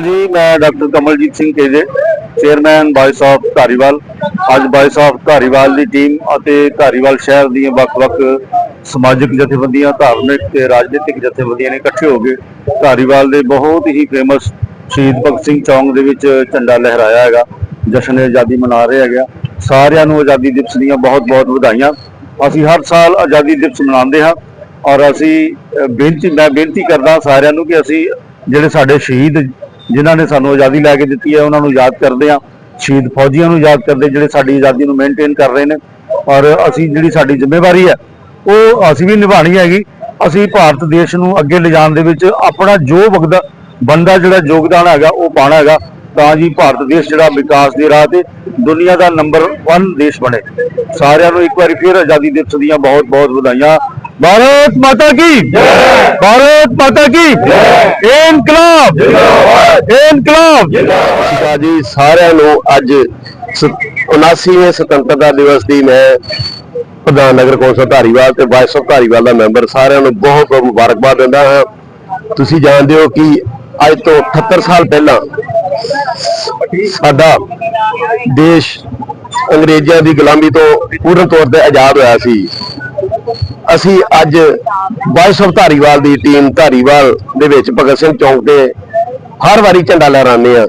ਅਕਾਲ ਜੀ, ਮੈਂ doctor Kamaljit Singh KJ chairman voice of Dhariwal. ਅੱਜ ਵਾਇਸ ਆਫ ਧਾਰੀਵਾਲ ਦੀ ਟੀਮ ਅਤੇ ਧਾਰੀਵਾਲ ਸ਼ਹਿਰ ਦੀਆਂ ਵੱਖ-ਵੱਖ ਸਮਾਜਿਕ ਜਥੇਬੰਦੀਆਂ, ਧਾਰਮਿਕ ਤੇ ਰਾਜਨੀਤਿਕ ਜਥੇਬੰਦੀਆਂ ਨੇ ਇਕੱਠੇ ਹੋ ਕੇ ਧਾਰੀਵਾਲ ਦੇ ਬਹੁਤ ਹੀ ਫੇਮਸ ਸ਼ਹੀਦ ਭਗਤ ਸਿੰਘ ਚੌਂਕ ਦੇ ਵਿੱਚ ਝੰਡਾ ਲਹਿਰਾਇਆ ਹੈਗਾ। ਜਸ਼ਨ ਆਜ਼ਾਦੀ ਮਨਾ ਰਹੇ ਹੈਗੇ। ਆ। ਸਾਰਿਆਂ ਨੂੰ ਆਜ਼ਾਦੀ ਦਿਵਸ ਦੀਆਂ ਬਹੁਤ-ਬਹੁਤ ਵਧਾਈਆਂ। ਅਸੀਂ ਹਰ ਸਾਲ ਆਜ਼ਾਦੀ ਦਿਵਸ ਮਨਾਉਂਦੇ ਹਾਂ ਔਰ ਅਸੀਂ ਬੇਨਤੀ, ਮੈਂ ਬੇਨਤੀ ਕਰਦਾ ਸਾਰਿਆਂ ਨੂੰ ਕਿ ਅਸੀਂ ਜਿਹੜੇ ਸਾਡੇ ਸ਼ਹੀਦ ਜਿਨ੍ਹਾਂ ਨੇ ਸਾਨੂੰ ਆਜ਼ਾਦੀ ਲੈ ਕੇ ਦਿੱਤੀ ਹੈ, ਉਹਨਾਂ ਨੂੰ ਯਾਦ ਕਰਦੇ ਹਾਂ। ਸ਼ਹੀਦ ਫੌਜੀਆਂ ਨੂੰ ਯਾਦ ਕਰਦੇ ਜਿਹੜੇ ਸਾਡੀ ਆਜ਼ਾਦੀ ਨੂੰ ਮੇਨਟੇਨ ਕਰ ਰਹੇ ਨੇ। ਔਰ ਅਸੀਂ ਜਿਹੜੀ ਸਾਡੀ ਜ਼ਿੰਮੇਵਾਰੀ ਹੈ, ਉਹ ਅਸੀਂ ਵੀ ਨਿਭਾਣੀ ਹੈਗੀ। ਅਸੀਂ ਭਾਰਤ ਦੇਸ਼ ਨੂੰ ਅੱਗੇ ਲਿਜਾਣ ਦੇ ਵਿੱਚ ਆਪਣਾ ਜੋ ਵਕਤ ਬੰਦਾ ਜਿਹੜਾ ਯੋਗਦਾਨ ਹੈਗਾ, ਉਹ ਪਾਣਾ ਹੈਗਾ। ਤਾਂ ਜੀ ਭਾਰਤ ਦੇਸ਼ ਜਿਹੜਾ ਵਿਕਾਸ ਦੇ ਰਾਹ ਤੇ ਦੁਨੀਆ ਦਾ ਨੰਬਰ 1 ਦੇਸ਼ ਬਣੇ। ਸਾਰਿਆਂ ਨੂੰ ਇੱਕ ਵਾਰੀ ਫਿਰ ਆਜ਼ਾਦੀ ਦਿਵਸ ਦੀਆਂ ਬਹੁਤ ਬਹੁਤ ਵਧਾਈਆਂ। ਭਾਰਤ ਮਾਤਾ ਕੀ? ਜੈ ਭਾਰਤ ਮਾਤਾ ਕੀ? ਜੈ ਇਨਕਲਾਬ। ਜਿੰਦਾਬਾਦ। ਇਨਕਲਾਬ। ਜਿੰਦਾਬਾਦ। ਜੀ ਸਾਰਿਆਂ ਨੂੰ ਅੱਜ 79ਵੇਂ ਸੁਤੰਤਰਤਾ ਦਿਵਸ ਦੀ ਮੈਂ ਪ੍ਰਧਾਨ ਨਗਰ ਕੌਂਸਲ ਧਾਰੀਵਾਲ ਤੇ ਵਾਇਸ ਆਫ ਧਾਰੀਵਾਲ ਦਾ ਮੈਂਬਰ ਸਾਰਿਆਂ ਨੂੰ ਬਹੁਤ ਬਹੁਤ ਮੁਬਾਰਕਬਾਦ ਦਿੰਦਾ ਹਾਂ। ਤੁਸੀਂ ਜਾਣਦੇ ਹੋ ਕਿ ਅੱਜ ਤੋਂ 78 ਸਾਲ ਪਹਿਲਾਂ ਸਾਡਾ ਦੇਸ਼ ਅੰਗਰੇਜ਼ਾਂ ਦੀ ਗੁਲਾਮੀ ਤੋਂ ਪੂਰਨ ਤੌਰ ਤੇ ਆਜ਼ਾਦ ਹੋਇਆ ਸੀ। ਅਸੀਂ ਅੱਜ ਵਾਇਸ ਧਾਰੀਵਾਲ ਦੀ ਟੀਮ ਧਾਰੀਵਾਲ ਦੇ ਵਿੱਚ ਭਗਤ ਸਿੰਘ ਚੌਂਕ ਤੇ ਹਰ ਵਾਰੀ ਝੰਡਾ ਲਹਿਰਾਉਂਦੇ ਆ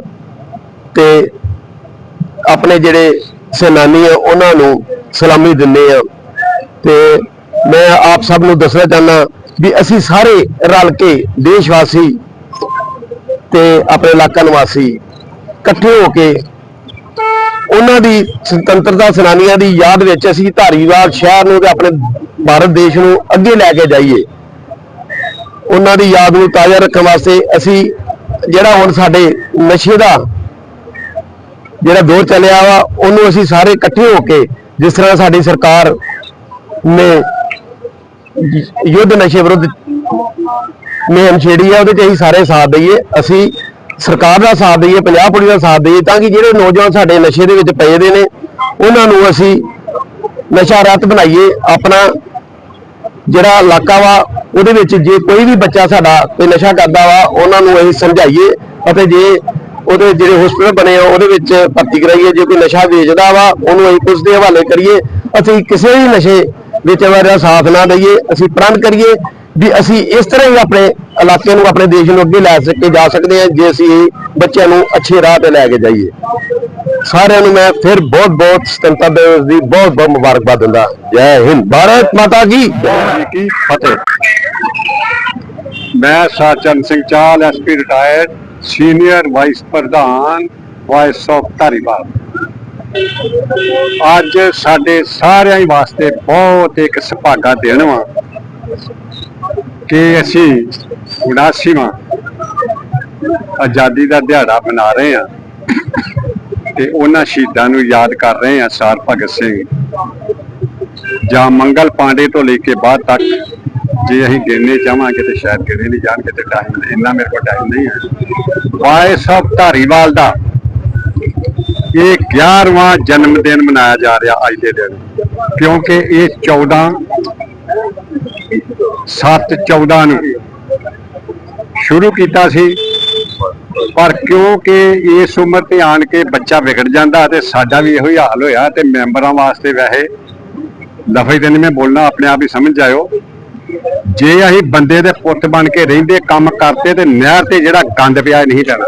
ਤੇ ਆਪਣੇ ਜਿਹੜੇ ਸੈਨਾਨੀ ਆ, ਉਹਨਾਂ ਨੂੰ ਸਲਾਮੀ ਦਿੰਦੇ ਆ ਤੇ ਮੈਂ ਆਪ ਸਭ ਨੂੰ ਦੱਸਣਾ ਚਾਹੁੰਦਾ ਵੀ ਅਸੀਂ ਸਾਰੇ ਰਲ ਕੇ ਦੇਸ਼ ਵਾਸੀ ਤੇ ਆਪਣੇ ਇਲਾਕਾ ਨਿਵਾਸੀ ਇਕੱਠੇ ਹੋ ਕੇ ਉਹਨਾਂ ਦੀ ਸੁਤੰਤਰਤਾ ਸੈਨਾਨੀਆਂ ਦੀ ਯਾਦ ਵਿੱਚ ਅਸੀਂ ਧਾਰੀਵਾਲ ਸ਼ਹਿਰ ਨੂੰ ਤੇ ਆਪਣੇ ਭਾਰਤ ਦੇਸ਼ ਨੂੰ ਅੱਗੇ ਲੈ ਕੇ ਜਾਈਏ। ਉਹਨਾਂ ਦੀ ਯਾਦ ਨੂੰ ਤਾਜ਼ਾ ਰੱਖਣ ਵਾਸਤੇ ਅਸੀਂ ਜਿਹੜਾ ਹੁਣ ਸਾਡੇ ਨਸ਼ੇ ਦਾ ਜਿਹੜਾ ਦੌਰ ਚੱਲਿਆ ਵਾ, ਉਹਨੂੰ ਅਸੀਂ ਸਾਰੇ ਇਕੱਠੇ ਹੋ ਕੇ ਜਿਸ ਤਰ੍ਹਾਂ ਸਾਡੀ ਸਰਕਾਰ ਨੇ ਯੁੱਧ ਨਸ਼ੇ ਵਿਰੁੱਧ ਮੁਹਿੰਮ ਛੇੜੀ ਆ, ਉਹਦੇ 'ਚ ਅਸੀਂ ਸਾਰੇ ਸਾਥ ਦਈਏ। ਅਸੀਂ ਸਰਕਾਰ ਦਾ ਸਾਥ ਦਈਏ, ਪੰਜਾਬ ਪੁਲਿਸ ਦਾ ਸਾਥ ਦਈਏ, ਤਾਂ ਕਿ ਜਿਹੜੇ ਨੌਜਵਾਨ ਸਾਡੇ ਨਸ਼ੇ ਦੇ ਵਿੱਚ ਪਏ ਦੇ ਨੇ, ਉਹਨਾਂ ਨੂੰ ਅਸੀਂ ਨਸ਼ਾ ਰੱਤ ਬਣਾਈਏ, ਆਪਣਾ ਜਿਹੜਾ ਇਲਾਕਾ ਵਾ, ਉਹਦੇ ਵਿੱਚ ਜੇ ਕੋਈ ਵੀ ਬੱਚਾ ਸਾਡਾ ਕੋਈ ਨਸ਼ਾ ਕਰਦਾ ਵਾ, ਉਹਨਾਂ ਨੂੰ ਅਸੀਂ ਸਮਝਾਈਏ ਅਤੇ ਜੇ ਉਹਦੇ ਜਿਹੜੇ ਹਸਪੀਟਲ ਬਣੇ ਆ, ਉਹਦੇ ਵਿੱਚ ਭਰਤੀ ਕਰਾਈਏ, ਜੇ ਕੋਈ ਨਸ਼ਾ ਵੇਚਦਾ ਵਾ, ਉਹਨੂੰ ਅਸੀਂ ਪੁਲਿਸ ਦੇ ਹਵਾਲੇ ਕਰੀਏ, ਅਸੀਂ ਕਿਸੇ ਵੀ ਨਸ਼ੇ ਵਿੱਚ ਦਾ ਸਾਥ ਨਾ ਦਈਏ, ਅਸੀਂ ਪ੍ਰਣ ਕਰੀਏ ਵੀ ਅਸੀਂ ਇਸ ਤਰ੍ਹਾਂ ਹੀ ਆਪਣੇ ਇਲਾਕੇ ਨੂੰ, ਆਪਣੇ ਦੇਸ਼ ਨੂੰ ਅੱਗੇ ਲੈ ਸਕੇ, ਜਾ ਸਕਦੇ ਹਾਂ, ਜੇ ਅਸੀਂ ਬੱਚਿਆਂ ਨੂੰ ਅੱਛੇ ਰਾਹ ਤੇ ਲੈ ਕੇ ਜਾਈਏ। ਸਾਰਿਆਂ ਨੂੰ ਮੈਂ ਫਿਰ ਬਹੁਤ ਬਹੁਤ ਸੁਤੰਤਰਤਾ ਦਿਵਸ ਦੀ ਬਹੁਤ ਬਹੁਤ ਮੁਬਾਰਕਬਾਦ ਦਿੰਦਾ ਜੈ ਹਿੰਦ। ਭਾਰਤ ਮਾਤਾ ਕੀ? ਜੀ ਕੀ ਫਤਿਹ। ਮੈਂ ਸਾਚਨ ਸਿੰਘ ਚਾਲ ਐਸਪੀ ਰਿਟਾਇਰਡ ਸੀਨੀਅਰ ਵਾਈਸ ਪ੍ਰਧਾਨ ਵਾਇਸ ਆਫ ਧਾਰੀਵਾਲ। ਅੱਜ ਸਾਡੇ ਸਾਰਿਆਂ ਹੀ ਵਾਸਤੇ ਬਹੁਤ ਇੱਕ ਸੁਭਾਗਾ ਦੇਣ ਵਾ। ਕਿ ਅਸੀਂ 79ਵਾਂ ਆਜ਼ਾਦੀ ਦਾ ਦਿਹਾੜਾ ਮਨਾ ਰਹੇ ਹਾਂ ਤੇ ਉਹਨਾਂ ਸ਼ਹੀਦਾਂ ਨੂੰ ਯਾਦ ਕਰ ਰਹੇ ਹਾਂ, ਸਾਰ ਭਗਤ ਸਿੰਘ। ਜਾਂ ਮੰਗਲ ਪਾਂਡੇ ਤੋਂ ਲੈ ਕੇ ਬਾਅਦ ਤੱਕ ਜੇ ਅਸੀਂ ਗਿਣਨੇ ਚਾਹਾਂਗੇ ਤੇ ਸ਼ਾਇਦ ਗਿਣੇ ਨਹੀਂ ਜਾਣਗੇ ਤੇ ਟਾਈਮ ਇੰਨਾ ਮੇਰੇ ਕੋਲ ਟਾਈਮ ਨਹੀਂ ਹੈ। ਵਾਇਸ ਸਾਹਿਬ ਧਾਰੀਵਾਲ ਦਾ। ਇਹ 11ਵਾਂ ਜਨਮ ਦਿਨ ਮਨਾਇਆ ਜਾ ਰਿਹਾ ਅੱਜ ਦੇ ਦਿਨ। ਕਿਉਂਕਿ ਇਹ 14 7 14 ਨੂੰ ਸ਼ੁਰੂ ਕੀਤਾ ਸੀ। ਪਰ ਕਿਉਂਕਿ ਇਸ ਉਮਰ ਤੇ ਆਣ ਕੇ ਬੱਚਾ ਵਿਗੜ ਜਾਂਦਾ ਤੇ ਸਾਡਾ ਵੀ ਇਹੋ ਹੀ ਹਾਲ ਹੋਇਆ ਤੇ ਮੈਂਬਰਾਂ ਵਾਸਤੇ ਵੈਸੇ ਲਫ਼ਜ਼ ਤੇ ਨਹੀਂ ਮੈਂ ਬੋਲਣਾ ਆਪਣੇ ਆਪ ਹੀ ਸਮਝ ਜਾਇਓ। ਜੇ ਅਸੀਂ ਬੰਦੇ ਦੇ ਪੁੱਤ ਬਣ ਕੇ ਰਹਿੰਦੇ, ਕੰਮ ਕਰਦੇ ਤੇ ਨਹਿਰ ਤੇ ਜਿਹੜਾ ਗੰਦ ਪਿਆ ਨਹੀਂ ਲੈਣਾ।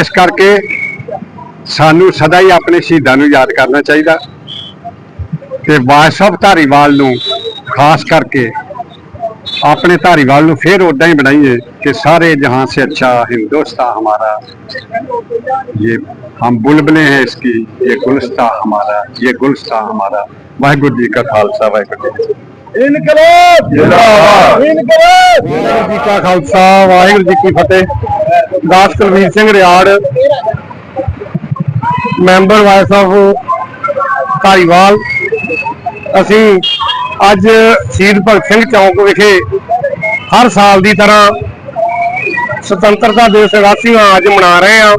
ਇਸ ਕਰਕੇ ਸਾਨੂੰ ਸਦਾ ਹੀ ਆਪਣੇ ਸ਼ਹੀਦਾਂ ਨੂੰ ਯਾਦ ਕਰਨਾ ਚਾਹੀਦਾ। ਤੇ ਵਾਇਸ ਧਾਰੀਵਾਲ ਨੂੰ ਖਾਸ ਕਰਕੇ अपने धारीवाल ਨੂੰ फिर उदा ही बनाइए कि सारे जहां से अच्छा हिंदुस्तान हमारा ये हम बुलबुलें हैं इसकी ये गुलस्ता हमारा ये गुलस्ता हमारा वाहिगुरु जी का खालसा वाहिगुरु जी ਇਨਕਲਾਬ ਜਿੰਦਾਬਾਦ ਇਨਕਲਾਬ ਵਾਹਿਗੁਰੂ ਜੀ ਕਾ ਖਾਲਸਾ ਵਾਹਿਗੁਰੂ ਜੀ ਕੀ ਫਤਿਹ ਦਾਸ Kulvir Singh Riar member voice of Dhariwal ਅਸੀਂ ਅੱਜ ਸ਼ਹੀਦ ਭਗਤ ਸਿੰਘ ਚੌਕ ਵਿਖੇ ਹਰ ਸਾਲ ਦੀ ਤਰ੍ਹਾਂ ਸੁਤੰਤਰਤਾ ਦਿਵਸ ਰਾਸੀਆਂ ਅੱਜ ਮਨਾ ਰਹੇ ਹਾਂ।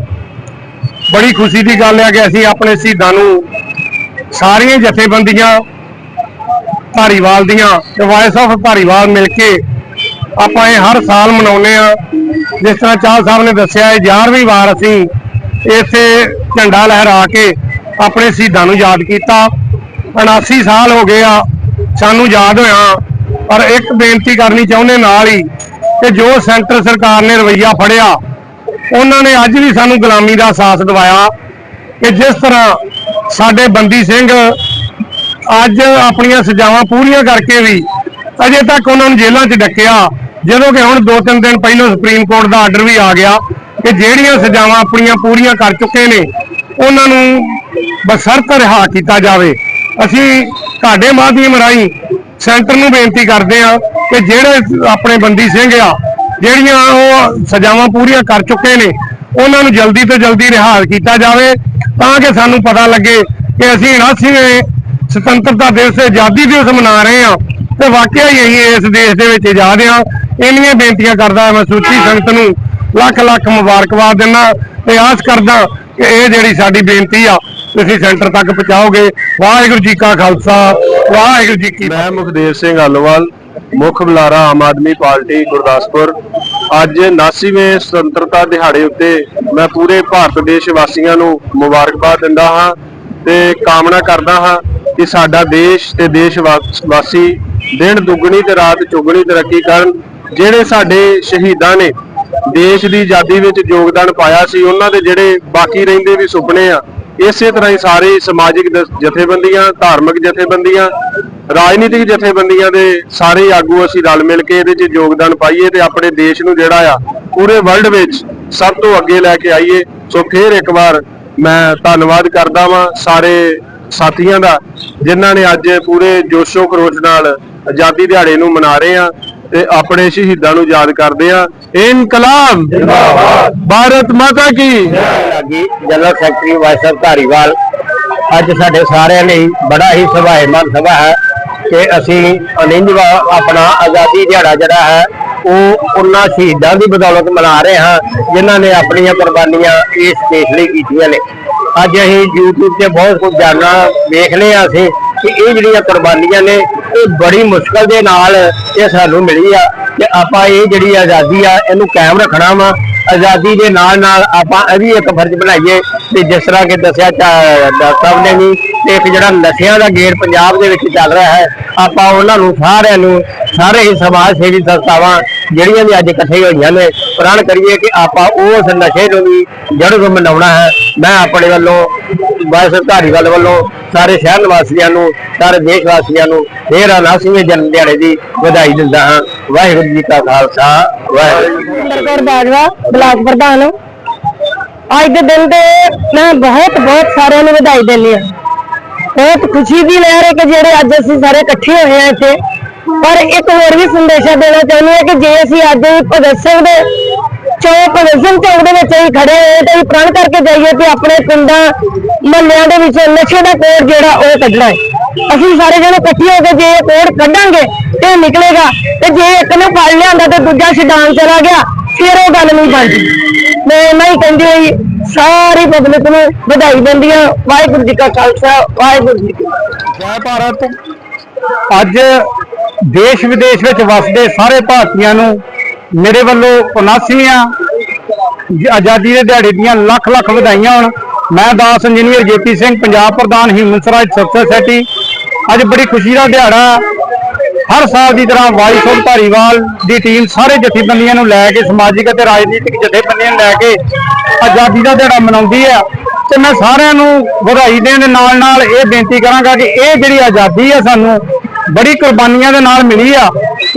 ਬੜੀ ਖੁਸ਼ੀ ਦੀ ਗੱਲ ਹੈ ਕਿ ਅਸੀਂ ਆਪਣੇ ਸ਼ਹੀਦਾਂ ਨੂੰ ਸਾਰੀਆਂ ਜਥੇਬੰਦੀਆਂ, ਧਾਰੀਵਾਲ ਦੀਆਂ ਤੇ ਵਾਇਸ ਆਫ ਧਾਰੀਵਾਲ ਮਿਲ ਕੇ ਆਪਾਂ ਇਹ ਹਰ ਸਾਲ ਮਨਾਉਂਦੇ ਆ ਜਿਸ ਤਰ੍ਹਾਂ ਚਾਹ ਸਾਹਿਬ ਨੇ ਦੱਸਿਆ, ਇਹ 11ਵੀਂ ਵਾਰ ਅਸੀਂ ਇੱਥੇ ਝੰਡਾ ਲਹਿਰਾ ਕੇ ਆਪਣੇ ਸ਼ਹੀਦਾਂ ਨੂੰ ਯਾਦ ਕੀਤਾ। 79 ਸਾਲ ਹੋ ਗਏ ਆ, ਸਾਨੂੰ ਯਾਦ ਹੋਇਆ, ਪਰ ਇੱਕ ਬੇਨਤੀ ਕਰਨੀ ਚਾਹੁੰਦੇ ਨਾਲ ਹੀ ਕਿ ਜੋ ਸੈਂਟਰ ਸਰਕਾਰ ਨੇ ਰਵਈਆ ਫੜਿਆ, ਉਹਨਾਂ ਨੇ ਅੱਜ ਵੀ ਸਾਨੂੰ ਗੁਲਾਮੀ ਦਾ ਅਹਿਸਾਸ ਦਿਵਾਇਆ ਕਿ ਜਿਸ ਤਰ੍ਹਾਂ ਸਾਡੇ ਬੰਦੀ ਸਿੰਘ ਅੱਜ ਆਪਣੀਆਂ ਸਜ਼ਾਵਾਂ ਪੂਰੀਆਂ ਕਰਕੇ ਵੀ ਅਜੇ ਤੱਕ ਉਹਨਾਂ ਨੂੰ ਜੇਲ੍ਹਾਂ 'ਚ ਡੱਕਿਆ, ਜਦੋਂ ਕਿ ਹੁਣ ਦੋ ਤਿੰਨ ਦਿਨ ਪਹਿਲਾਂ ਸੁਪਰੀਮ ਕੋਰਟ ਦਾ ਆਰਡਰ ਵੀ ਆ ਗਿਆ ਕਿ ਜਿਹੜੀਆਂ ਸਜ਼ਾਵਾਂ ਆਪਣੀਆਂ ਪੂਰੀਆਂ ਕਰ ਚੁੱਕੇ ਨੇ, ਉਹਨਾਂ ਨੂੰ ਬਸਰਤ ਰਿਹਾ ਕੀਤਾ ਜਾਵੇ। ਅਸੀਂ ਤੁਹਾਡੇ ਮਾਧਿਅਮ ਰਾਹੀਂ ਸੈਂਟਰ ਨੂੰ ਬੇਨਤੀ ਕਰਦੇ ਆ ਕਿ ਜਿਹੜੇ ਆਪਣੇ ਬੰਦੀ ਸਿੰਘ ਆ, ਜਿਹੜੀਆਂ ਉਹ ਸਜ਼ਾਵਾਂ ਪੂਰੀਆਂ ਕਰ ਚੁੱਕੇ ਨੇ, ਉਹਨਾਂ ਨੂੰ ਜਲਦੀ ਤੋਂ ਜਲਦੀ ਰਿਹਾ ਕੀਤਾ ਜਾਵੇ ਤਾਂ ਕਿ ਸਾਨੂੰ ਪਤਾ ਲੱਗੇ ਕਿ ਅਸੀਂ 79ਵੇਂ ਸੁਤੰਤਰਤਾ ਦਿਵਸ ਆਜ਼ਾਦੀ ਦਿਵਸ ਮਨਾ ਰਹੇ ਆ ਤੇ ਵਾਕਿਆ ਹੀ ਅਸੀਂ ਇਸ ਦੇਸ਼ ਦੇ ਵਿੱਚ ਆਜ਼ਾਦ ਆ ਇੰਨੀਆਂ ਬੇਨਤੀਆਂ ਕਰਦਾ ਮੈਂ ਸੂਚੀ ਸੰਗਤ ਨੂੰ ਲੱਖ ਲੱਖ ਮੁਬਾਰਕਬਾਦ ਦਿੰਦਾ ਤੇ ਆਸ ਕਰਦਾ ਕਿ ਇਹ ਜਿਹੜੀ ਸਾਡੀ ਬੇਨਤੀ ਆ ਤੁਸੀਂ ਸੈਂਟਰ ਤੱਕ ਪਹੁੰਚਾਓਗੇ। ਵਾਹਿਗੁਰੂ ਜੀ ਕਾ ਖਾਲਸਾ ਵਾਹਿਗੁਰੂ ਜੀ ਕੀ ਮੈਂ ਮੁਖਦੇਵ ਸਿੰਘ ਆਲੋਵਾਲ ਮੁੱਖ ਬੁਲਾਰਾ ਆਮ ਆਦਮੀ ਪਾਰਟੀ ਗੁਰਦਾਸਪੁਰ। ਅੱਜ 79ਵੇਂ ਸੁਤੰਤਰਤਾ ਦਿਹਾੜੇ ਉੱਤੇ ਮੈਂ ਪੂਰੇ ਭਾਰਤ ਦੇਸ਼ ਵਾਸੀਆਂ ਨੂੰ ਮੁਬਾਰਕਬਾਦ ਦਿੰਦਾ ਹਾਂ ਤੇ ਕਾਮਨਾ ਕਰਦਾ ਹਾਂ ਕਿ ਸਾਡਾ ਦੇਸ਼ ਤੇ ਦੇਸ਼ ਵਾਸੀ ਦਿਨ ਦੁੱਗਣੀ ਤੇ ਰਾਤ ਚੌਗਣੀ ਤਰੱਕੀ ਕਰਨ ਜਿਹੜੇ ਸਾਡੇ ਸ਼ਹੀਦਾਂ ਨੇ ਦੇਸ਼ ਦੀ ਆਜ਼ਾਦੀ ਵਿੱਚ ਯੋਗਦਾਨ ਪਾਇਆ ਸੀ ਉਹਨਾਂ ਦੇ ਜਿਹੜੇ ਬਾਕੀ ਰਹਿੰਦੇ ਵੀ ਸੁਪਨੇ ਆ ਇਸੇ ਤਰ੍ਹਾਂ ਹੀ ਸਾਰੇ ਸਮਾਜਿਕ ਜਥੇਬੰਦੀਆਂ, ਧਾਰਮਿਕ ਜਥੇਬੰਦੀਆਂ, ਰਾਜਨੀਤਿਕ ਜਥੇਬੰਦੀਆਂ ਦੇ ਸਾਰੇ ਆਗੂ ਅਸੀਂ ਰਲ ਮਿਲ ਕੇ ਇਹਦੇ 'ਚ ਯੋਗਦਾਨ ਪਾਈਏ ਤੇ ਆਪਣੇ ਦੇਸ਼ ਨੂੰ ਜਿਹੜਾ ਆ, ਪੂਰੇ ਵਰਲਡ ਵਿੱਚ ਸਭ ਤੋਂ ਅੱਗੇ ਲੈ ਕੇ ਆਈਏ। ਸੋ ਫੇਰ ਇੱਕ ਵਾਰ ਮੈਂ ਧੰਨਵਾਦ ਕਰਦਾ ਵਾਂ ਸਾਰੇ ਸਾਥੀਆਂ ਦਾ, ਜਿਨ੍ਹਾਂ ਨੇ ਅੱਜ ਪੂਰੇ ਜੋਸ਼ੋ ਖਰੋਸ਼ ਨਾਲ ਆਜ਼ਾਦੀ ਦਿਹਾੜੇ ਨੂੰ ਮਨਾ ਰਹੇ ਆ। ਤੇ ਆਪਣੇ ਸ਼ਹੀਦਾਂ ਨੂੰ ਯਾਦ ਕਰਦੇ ਆ ਇਨਕਲਾਬ। ਜਿੰਦਾਬਾਦ ਭਾਰਤ ਮਾਤਾ ਕੀ। ਲਾਗੀ ਜਨਰਲ ਸੈਕਟਰੀ ਵਾਇਸਰ ਧਾਰੀਵਾਲ, ਅੱਜ ਸਾਡੇ ਸਾਰਿਆਂ ਲਈ ਬੜਾ ਹੀ ਸੁਭਾਏਮਨ ਸਭਾ ਹੈ ਕਿ ਅਸੀਂ ਅਨਿੰਜਵਾ ਆਪਣਾ ਆਜ਼ਾਦੀ ਦਿਹਾੜਾ ਜਿਹੜਾ ਹੈ, ਉਹ ਉਹਨਾਂ ਸ਼ਹੀਦਾਂ ਦੀ ਬਦੌਲਤ ਮਨਾ ਰਹੇ ਹਾਂ, ਜਿਨ੍ਹਾਂ ਨੇ ਆਪਣੀਆਂ ਕੁਰਬਾਨੀਆਂ ਇਸ ਦੇਸ਼ ਲਈ ਕੀਤੀਆਂ ਨੇ। ਅੱਜ ਅਸੀਂ YouTube ਤੇ ਬਹੁਤ ਕੁਝ ਜਾਣਨਾ, ਵੇਖ ਲਿਆ ਅਸੀਂ ਕਿ ਇਹ ਜਿਹੜੀਆਂ ਕੁਰਬਾਨੀਆਂ ਨੇ, ਇਹ ਬੜੀ ਮੁਸ਼ਕਲ ਦੇ ਨਾਲ ਇਹ ਸਾਨੂੰ ਮਿਲੀ ਆ। ਕਿ ਆਪਾਂ ਇਹ ਜਿਹੜੀ ਆਜ਼ਾਦੀ ਆ, ਇਹਨੂੰ ਕਾਇਮ ਰੱਖਣਾ ਵਾ। ਆਜ਼ਾਦੀ ਦੇ ਨਾਲ ਨਾਲ ਆਪਾਂ ਇਹ ਵੀ ਇੱਕ ਫਰਜ਼ ਬਣਾਈਏ ਕਿ ਜਿਸ ਤਰ੍ਹਾਂ ਕਿ ਦੱਸਿਆ ਡਾਕਟਰ ਸਾਹਿਬ ਨੇ ਵੀ, ਤੇ ਇੱਕ ਜਿਹੜਾ ਨਸ਼ਿਆਂ ਦਾ ਗੇੜ ਪੰਜਾਬ ਦੇ ਵਿੱਚ ਚੱਲ ਰਿਹਾ ਹੈ ਆਪਾਂ ਉਹਨਾਂ ਨੂੰ ਸਾਰਿਆਂ ਨੂੰ ਸਾਰੇ ਹੀ ਸਮਾਜ ਸੇਵੀ ਸੰਸਥਾਵਾਂ ਜਿਹੜੀਆਂ ਵੀ ਅੱਜ ਇਕੱਠੇ ਹੋਈਆਂ ਨੇ, ਪ੍ਰਣ ਕਰੀਏ ਕਿ ਆਪਾਂ ਉਸ ਨਸ਼ੇ ਨੂੰ ਵੀ ਜੜ ਤੋਂ ਮਨਾਉਣਾ ਹੈ। ਮੈਂ ਆਪਣੇ ਵੱਲੋਂ ਵਾਇਸ ਧਾਰੀਵਾਲ ਵੱਲੋਂ ਸਾਰੇ ਸ਼ਹਿਰ ਨਿਵਾਸੀਆਂ ਨੂੰ, ਸਾਰੇ ਦੇਸ਼ ਵਾਸੀਆਂ ਨੂੰ ਫੇਰ 79ਵੇਂ ਜਨਮ ਦਿਹਾੜੇ ਦੀ ਵਧਾਈ ਦਿੰਦਾ ਹਾਂ। ਵਾਹਿਗੁਰੂ ਜੀ ਕਾ ਖਾਲਸਾ, ਵਾਹਿਗੁਰੂ ਜੀ ਬਾਜਵਾ, ਬਲਾਕ ਪ੍ਰਧਾਨ। ਅੱਜ ਦੇ ਦਿਨ ਤੇ ਮੈਂ ਬਹੁਤ ਬਹੁਤ ਸਾਰਿਆਂ ਨੂੰ ਵਧਾਈ ਦਿੰਦੀ ਹਾਂ। ਬਹੁਤ ਖੁਸ਼ੀ ਦੀ ਲਹਿਰ ਹੈ ਕਿ ਜਿਹੜੇ ਅੱਜ ਅਸੀਂ ਸਾਰੇ ਇਕੱਠੇ ਹੋਏ ਆ ਇੱਥੇ, ਪਰ ਇੱਕ ਹੋਰ ਵੀ ਸੰਦੇਸ਼ਾ ਦੇਣਾ ਚਾਹੁੰਦੀ ਹਾਂ ਕਿ ਜੇ ਅਸੀਂ ਅੱਜ ਭਗਤ ਸਿੰਘ ਦੇ ਚੌਕ ਭਗਤ ਸਿੰਘ ਚੌਕ ਦੇ ਵਿੱਚ ਅਸੀਂ ਖੜੇ ਹੋਏ ਤੇ ਅਸੀਂ ਪ੍ਰਣ ਕਰਕੇ ਜਾਈਏ ਕਿ ਆਪਣੇ ਪਿੰਡਾਂ, ਮਹੱਲਿਆਂ ਦੇ ਵਿੱਚ ਨਸ਼ੇ ਦਾ ਕੋਡ ਜਿਹੜਾ ਉਹ ਕੱਢਣਾ ਹੈ। ਅਸੀਂ ਸਾਰੇ ਜਣੇ ਇਕੱਠੇ ਹੋ ਕੇ ਜੇ ਇਹ ਕੋਡ ਕੱਢਾਂਗੇ ਤੇ ਨਿਕਲੇਗਾ ਤੇ ਜੇ ਇੱਕ ਨੂੰ ਫੜ ਲਿਆਂਦਾ ਤੇ ਦੂਜਾ ਛਡਾਣ ਚਲਾ ਗਿਆ, ਫਿਰ ਉਹ ਗੱਲ ਨਹੀਂ ਬਣਦੀ। ਮੈਂ ਨਹੀਂ ਕਹਿੰਦੀ ਹੋਈ ਸਾਰੀ ਪਬਲਿਕ ਨੂੰ ਵਧਾਈ ਦਿੰਦੀ ਹਾਂ ਵਾਹਿਗੁਰੂ ਜੀ ਕਾ ਖਾਲਸਾ, ਵਾਹਿਗੁਰੂ ਜੀ ਕੀ ਫਤਿਹ। ਜੈ ਭਾਰਤ। ਅੱਜ ਦੇਸ਼ ਵਿਦੇਸ਼ ਵਿੱਚ ਵਸਦੇ ਸਾਰੇ ਭਾਰਤੀਆਂ ਨੂੰ ਮੇਰੇ ਵੱਲੋਂ 79ਵੀਆਂ ਆਜ਼ਾਦੀ ਦੇ ਦਿਹਾੜੇ ਦੀਆਂ ਲੱਖ ਲੱਖ ਵਧਾਈਆਂ ਹੋਣ। ਮੈਂ ਦਾਸ ਇੰਜੀਨੀਅਰ ਜੇਪੀ ਸਿੰਘ, ਪੰਜਾਬ ਪ੍ਰਧਾਨ ਹਿਊਮਨ ਰਾਈਟਸ ਸੋਸਾਇਟੀ ਅੱਜ ਬੜੀ ਖੁਸ਼ੀ ਦਾ ਦਿਹਾੜਾ ਹਰ ਸਾਲ ਦੀ ਤਰ੍ਹਾਂ ਵਾਈਸ ਆਫ ਧਾਰੀਵਾਲ ਦੀ ਟੀਮ ਸਾਰੇ ਜਥੇਬੰਦੀਆਂ ਨੂੰ ਲੈ ਕੇ, ਸਮਾਜਿਕ ਅਤੇ ਰਾਜਨੀਤਿਕ ਜਥੇਬੰਦੀਆਂ ਨੂੰ ਲੈ ਕੇ ਆਜ਼ਾਦੀ ਦਾ ਦਿਹਾੜਾ ਮਨਾਉਂਦੀ ਹੈ। ਤੇ ਮੈਂ ਸਾਰਿਆਂ ਨੂੰ ਵਧਾਈ ਦੇਣ ਦੇ ਨਾਲ ਨਾਲ ਇਹ ਬੇਨਤੀ ਕਰਾਂਗਾ ਕਿ ਇਹ ਜਿਹੜੀ ਆਜ਼ਾਦੀ ਆ ਸਾਨੂੰ ਬੜੀ ਕੁਰਬਾਨੀਆਂ ਦੇ ਨਾਲ ਮਿਲੀ ਆ।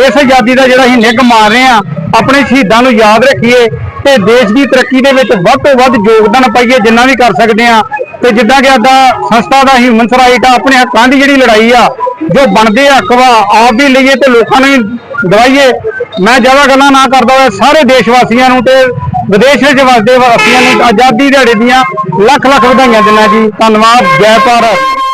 ਇਸ ਆਜ਼ਾਦੀ ਦਾ ਜਿਹੜਾ ਅਸੀਂ ਨਿੱਘ ਮਾਰ ਰਹੇ ਆ ਆਪਣੇ ਸ਼ਹੀਦਾਂ ਨੂੰ ਯਾਦ ਰੱਖੀਏ ਤੇ ਦੇਸ਼ ਦੀ ਤਰੱਕੀ ਦੇ ਵਿੱਚ ਵੱਧ ਤੋਂ ਵੱਧ ਯੋਗਦਾਨ ਪਾਈਏ ਜਿੰਨਾ ਵੀ ਕਰ ਸਕਦੇ ਆ ਤੇ ਜਿੱਦਾਂ ਕਿ ਸਾਡਾ ਸੰਸਥਾ ਦਾ ਹਿਊਮਨ ਰਾਈਟ ਆ, ਆਪਣੇ ਹੱਕਾਂ ਦੀ ਜਿਹੜੀ ਲੜਾਈ ਆ ਜੋ ਬਣਦੇ ਹੱਕ ਵਾ ਆਪ ਵੀ ਲਈਏ ਤੇ ਲੋਕਾਂ ਨੂੰ ਦਵਾਈਏ। ਮੈਂ ਜ਼ਿਆਦਾ ਗੱਲਾਂ ਨਾ ਕਰਦਾ ਹੋਇਆ, ਸਾਰੇ ਦੇਸ਼ ਵਾਸੀਆਂ ਨੂੰ ਤੇ ਵਿਦੇਸ਼ ਵਿੱਚ ਵਸਦੇ ਵਾਸੀਆਂ ਨੂੰ ਆਜ਼ਾਦੀ ਦਿਹਾੜੇ ਦੀਆਂ ਲੱਖ ਲੱਖ ਵਧਾਈਆਂ ਦਿੰਦਾ ਜੀ। ਧੰਨਵਾਦ, ਜੈ ਭਾਰਤ।